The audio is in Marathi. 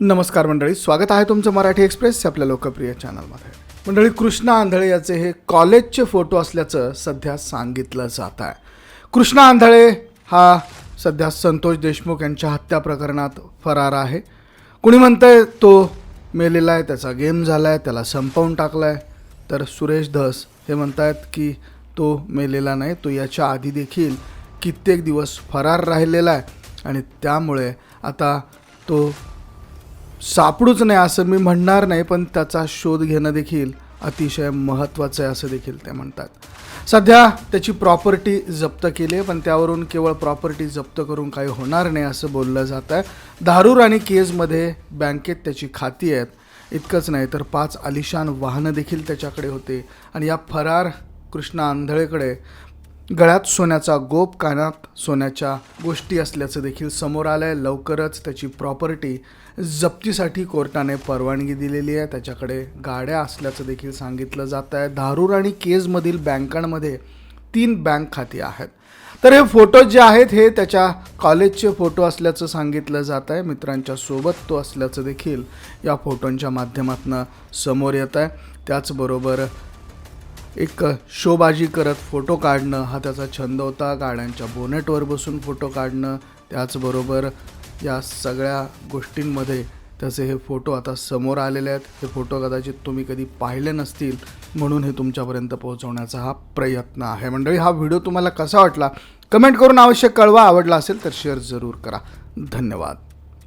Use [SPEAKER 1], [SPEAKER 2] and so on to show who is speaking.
[SPEAKER 1] नमस्कार मंडळी स्वागत आहे तुमचं मराठी एक्सप्रेस आपल्या लोकप्रिय चॅनलमध्ये. मंडळी कृष्णा आंधळे याचे हे कॉलेजचे फोटो असल्याचं सध्या सांगितलं जात आहे. कृष्णा आंधळे हा सध्या संतोष देशमुख यांच्या हत्या प्रकरणात फरार आहे. कुणी म्हणतंय तो मेलेला आहे त्याचा गेम झाला आहे त्याला संपवून टाकला आहे तर सुरेश धस हे म्हणतायत की तो मेलेला नाही तो याच्या आधी देखील कित्येक दिवस फरार राहिलेला आहे. आणि त्यामुळे आता तो सापडूच नाही असं मी म्हणणार नाही पण त्याचा शोध घेणं देखील अतिशय महत्त्वाचं आहे असं देखील ते म्हणतात. सध्या त्याची प्रॉपर्टी जप्त केली आहे पण त्यावरून केवळ प्रॉपर्टी जप्त करून काही होणार नाही असं बोललं जात आहे. धारूर आणि केजमध्ये बँकेत त्याची खाती आहेत. इतकंच नाही तर पाच आलिशान वाहनं देखील त्याच्याकडे होते. आणि या फरार कृष्णा आंधळेकडे गळ्यात सोन्याचा गोप कानात सोन्याच्या गोष्टी असल्याचं देखील समोर आलं आहे लवकरच त्याची प्रॉपर्टी जप्तीसाठी कोर्टाने परवानगी दिलेली आहे. त्याच्याकडे गाड्या असल्याचं देखील सांगितलं जात आहे. धारूर आणि केजमधील बँकांमध्ये तीन बँक खाती आहेत. तर हे फोटो जे आहेत हे त्याच्या कॉलेजचे फोटो असल्याचं सांगितलं जात आहे. मित्रांच्या सोबत तो असल्याचं देखील या फोटोंच्या माध्यमातून समोर येत आहे. त्याचबरोबर एक शोबाजी करत फोटो काढणं हा त्याचा छंद होता. गाड्यांच्या बोनेटवर बसून फोटो काढणं त्याचबरोबर या सगळ्या गोष्टींमध्ये त्याचे हे फोटो आता समोर आलेले आहेत. हे फोटो कदाचित तुम्ही कधी पाहिले नसतील म्हणून हे तुमच्यापर्यंत पोहोचवण्याचा हा प्रयत्न आहे. मंडळी हा व्हिडिओ तुम्हाला कसा वाटला? कमेंट करून आवश्यक कळवा. आवडला असेल तर शेअर जरूर करा. धन्यवाद.